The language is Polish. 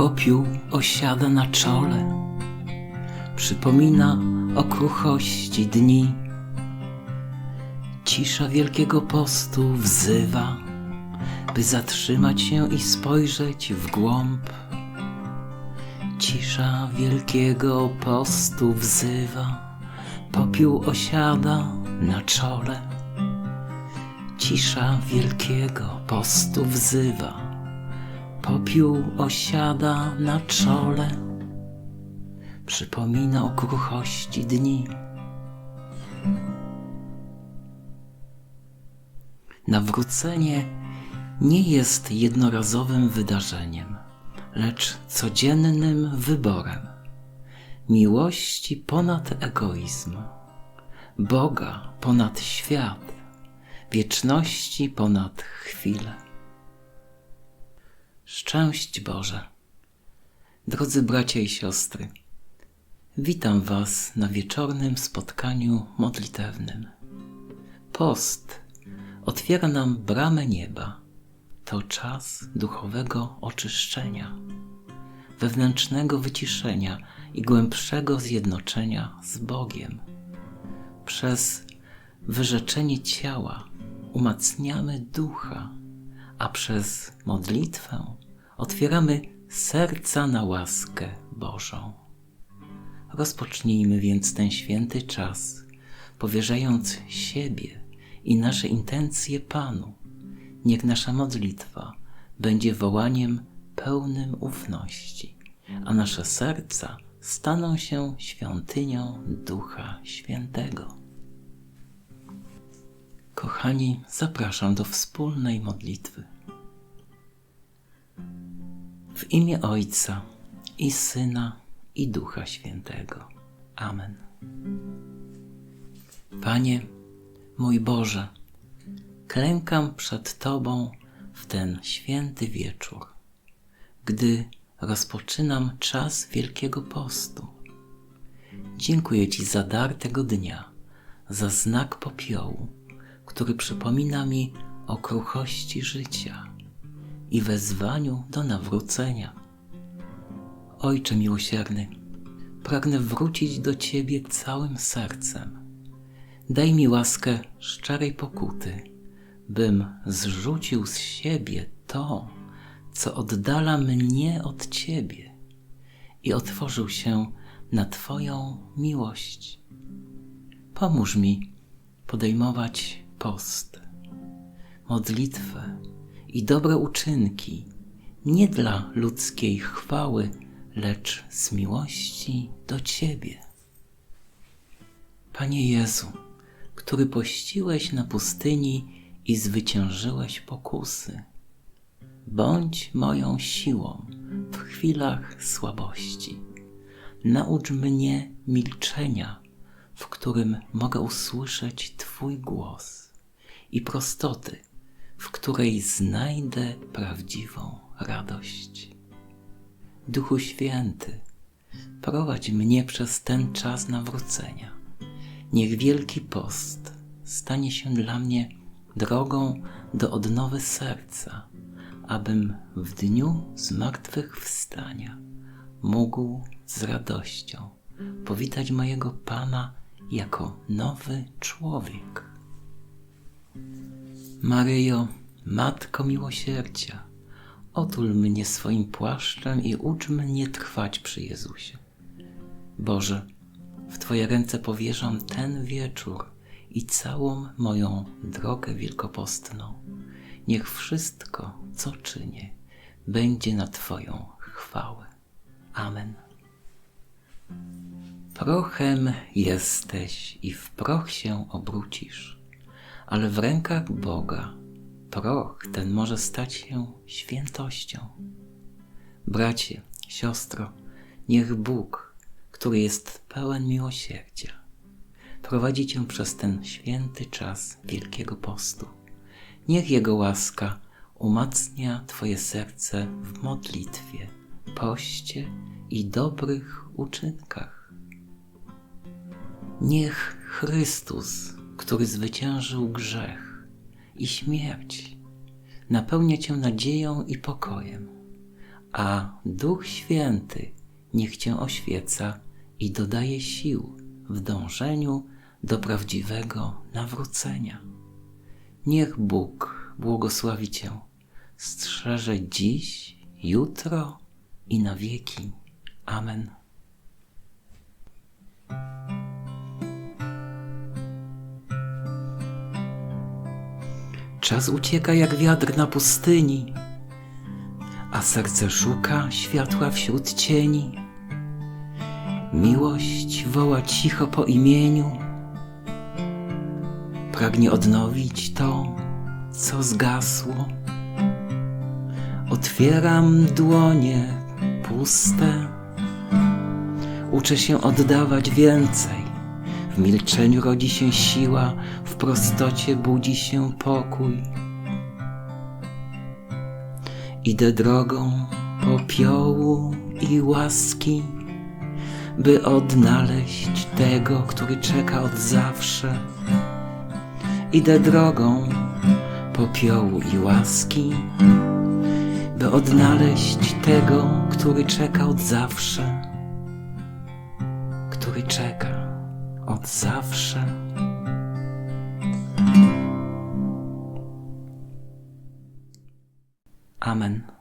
Popiół osiada na czole, przypomina o kruchości dni. Cisza Wielkiego Postu wzywa, by zatrzymać się i spojrzeć w głąb. Cisza Wielkiego Postu wzywa, popiół osiada na czole. Cisza Wielkiego Postu wzywa, Popiół osiada na czole, przypomina o kruchości dni. Nawrócenie nie jest jednorazowym wydarzeniem, lecz codziennym wyborem miłości ponad egoizm, Boga ponad świat, wieczności ponad chwilę. Szczęść Boże. Drodzy bracia i siostry, witam Was na wieczornym spotkaniu modlitewnym. Post otwiera nam bramę nieba. To czas duchowego oczyszczenia, wewnętrznego wyciszenia i głębszego zjednoczenia z Bogiem. Przez wyrzeczenie ciała umacniamy ducha a przez modlitwę otwieramy serca na łaskę Bożą. Rozpocznijmy więc ten święty czas, powierzając siebie i nasze intencje Panu. Niech nasza modlitwa będzie wołaniem pełnym ufności, a nasze serca staną się świątynią Ducha Świętego. Kochani, zapraszam do wspólnej modlitwy. W imię Ojca i Syna i Ducha Świętego. Amen. Panie, mój Boże, klękam przed Tobą w ten święty wieczór, gdy rozpoczynam czas Wielkiego Postu. Dziękuję Ci za dar tego dnia, za znak popiołu, który przypomina mi o kruchości życia i wezwaniu do nawrócenia. Ojcze miłosierny, pragnę wrócić do Ciebie całym sercem. Daj mi łaskę szczerej pokuty, bym zrzucił z siebie to, co oddala mnie od Ciebie i otworzył się na Twoją miłość. Pomóż mi podejmować post, modlitwę i dobre uczynki nie dla ludzkiej chwały, lecz z miłości do Ciebie. Panie Jezu, który pościłeś na pustyni i zwyciężyłeś pokusy, bądź moją siłą w chwilach słabości. Naucz mnie milczenia, w którym mogę usłyszeć Twój głos i prostoty, w której znajdę prawdziwą radość. Duchu Święty, prowadź mnie przez ten czas nawrócenia. Niech Wielki Post stanie się dla mnie drogą do odnowy serca, abym w dniu zmartwychwstania mógł z radością powitać mojego Pana jako nowy człowiek. Maryjo, Matko Miłosierdzia, otul mnie swoim płaszczem i ucz mnie trwać przy Jezusie. Boże, w Twoje ręce powierzam ten wieczór i całą moją drogę wielkopostną. Niech wszystko, co czynię, będzie na Twoją chwałę. Amen. Prochem jesteś i w proch się obrócisz ale w rękach Boga proch ten może stać się świętością. Bracie, siostro, niech Bóg, który jest pełen miłosierdzia, prowadzi cię przez ten święty czas Wielkiego Postu. Niech Jego łaska umacnia Twoje serce w modlitwie, poście i dobrych uczynkach. Niech Chrystus który zwyciężył grzech i śmierć, napełnia Cię nadzieją i pokojem, a Duch Święty niech Cię oświeca i dodaje sił w dążeniu do prawdziwego nawrócenia. Niech Bóg błogosławi Cię, strzeże dziś, jutro i na wieki. Amen. Czas ucieka jak wiatr na pustyni, a serce szuka światła wśród cieni. Miłość woła cicho po imieniu, pragnie odnowić to, co zgasło. Otwieram dłonie puste, uczę się oddawać więcej. W milczeniu rodzi się siła, w prostocie budzi się pokój. Idę drogą popiołu i łaski, by odnaleźć tego, który czeka od zawsze. Idę drogą popiołu i łaski, by odnaleźć tego, który czeka od zawsze, który czeka od zawsze. Amen.